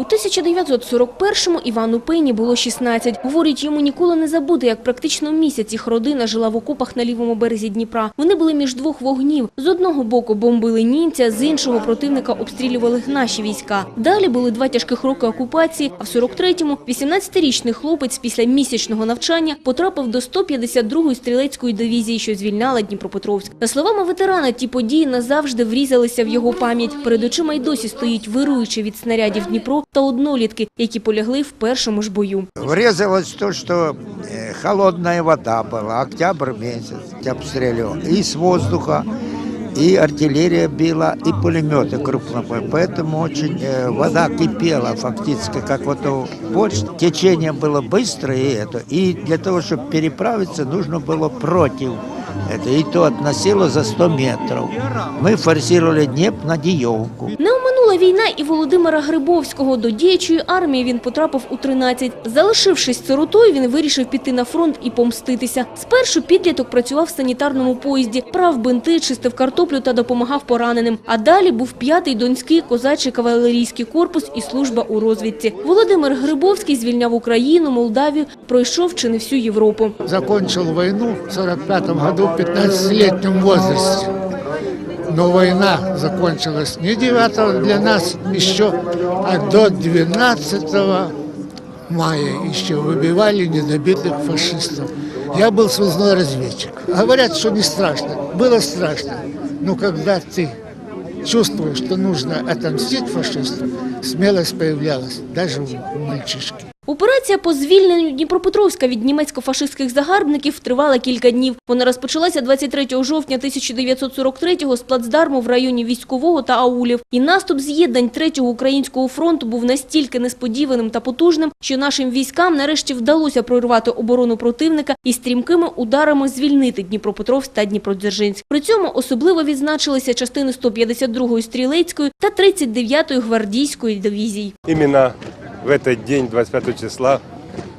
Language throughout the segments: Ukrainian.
У 1941-му Івану Пейні було 16. Говорить, йому ніколи не забути, як практично місяць їх родина жила в окопах на лівому березі Дніпра. Вони були між двох вогнів. З одного боку бомбили німця, з іншого противника обстрілювали наші війська. Далі були два тяжких роки окупації, а в 43-му 18-річний хлопець після місячного навчання потрапив до 152-ї стрілецької дивізії, що звільняла Дніпропетровськ. За словами ветерана, ті події назавжди врізалися в його пам'ять. Перед очима й досі стоїть вируючи від снарядів Дніпро та однолітки, які полягли в першому ж бою. Врезалось то, что э, холодная вода была, октябрь месяц обстреливал, и с воздуха, и артиллерия била, и пулеметы крупные. Поэтому очень э, вода кипела фактически, как вот у больше. Течение было быстрое, и это. И для того, чтобы переправиться, нужно было против. Это и то относило за 100 метров. Мы форсировали Днепр на Диевку. Не оминула війна і Володимира Грибовського. До діячої армії він потрапив у 13. Залишившись сиротою, він вирішив піти на фронт і помститися. Спершу підліток працював в санітарному поїзді, прав бинти, чистив картоплю та допомагав пораненим. А далі був п'ятий донський козачий кавалерійський корпус і служба у розвідці. Володимир Грибовський звільняв Україну, Молдавію, пройшов чи не всю Європу. закончил войну в 45 году в 15-летнем возрасте. Но война закончилась не 9 для нас еще, а до 12 мая еще выбивали недобитых фашистов. Я был связной разведчик. Говорят, что не страшно. Было страшно. Но когда ты чувствуешь, что нужно отомстить фашисту, смелость появлялась даже у мальчишки. Операція по звільненню Дніпропетровська від німецько-фашистських загарбників тривала кілька днів. Вона розпочалася 23 жовтня 1943-го з плацдарму в районі військового та аулів. І наступ з'єднань Третього українського фронту був настільки несподіваним та потужним, що нашим військам нарешті вдалося прорвати оборону противника і стрімкими ударами звільнити Дніпропетровськ та Дніпродзержинськ. При цьому особливо відзначилися частини 152-ї стрілецької та 39-ї гвардійської дивізій. Именно в этот день, 25 числа,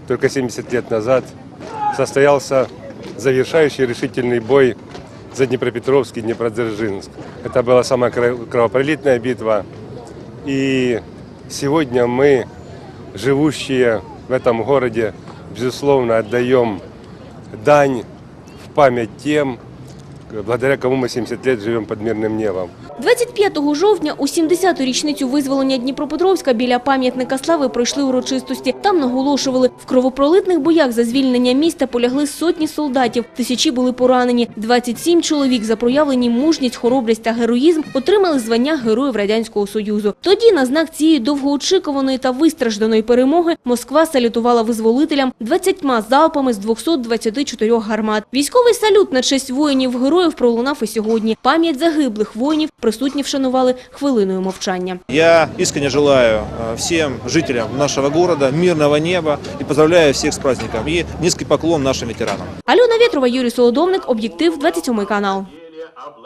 только 70 лет назад, состоялся завершающий решительный бой за Днепропетровск и Днепродзержинск. Это была самая кро- кровопролитная битва. И сегодня мы, живущие в этом городе, безусловно, отдаем дань в память тем, благодаря кому мы 70 лет живем под мирным небом. 25 жовтня у 70-ту річницю визволення Дніпропетровська біля пам'ятника слави пройшли урочистості. Там наголошували, в кровопролитних боях за звільнення міста полягли сотні солдатів, тисячі були поранені. 27 чоловік за проявлені мужність, хоробрість та героїзм отримали звання Героїв Радянського Союзу. Тоді на знак цієї довгоочікуваної та вистражданої перемоги Москва салютувала визволителям 20 залпами з 224 гармат. Військовий салют на честь воїнів-героїв пролунав і сьогодні. Пам'ять загиблих воїнів присутні вшанували хвилиною мовчання. Я искренне желаю всім жителям нашого міста мирного неба і поздравляю всіх з праздником. І низкий поклон нашим ветеранам. Альона Вєтрова, Юрій Солодовник, Об'єктив, 27 канал.